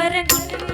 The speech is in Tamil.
வரன்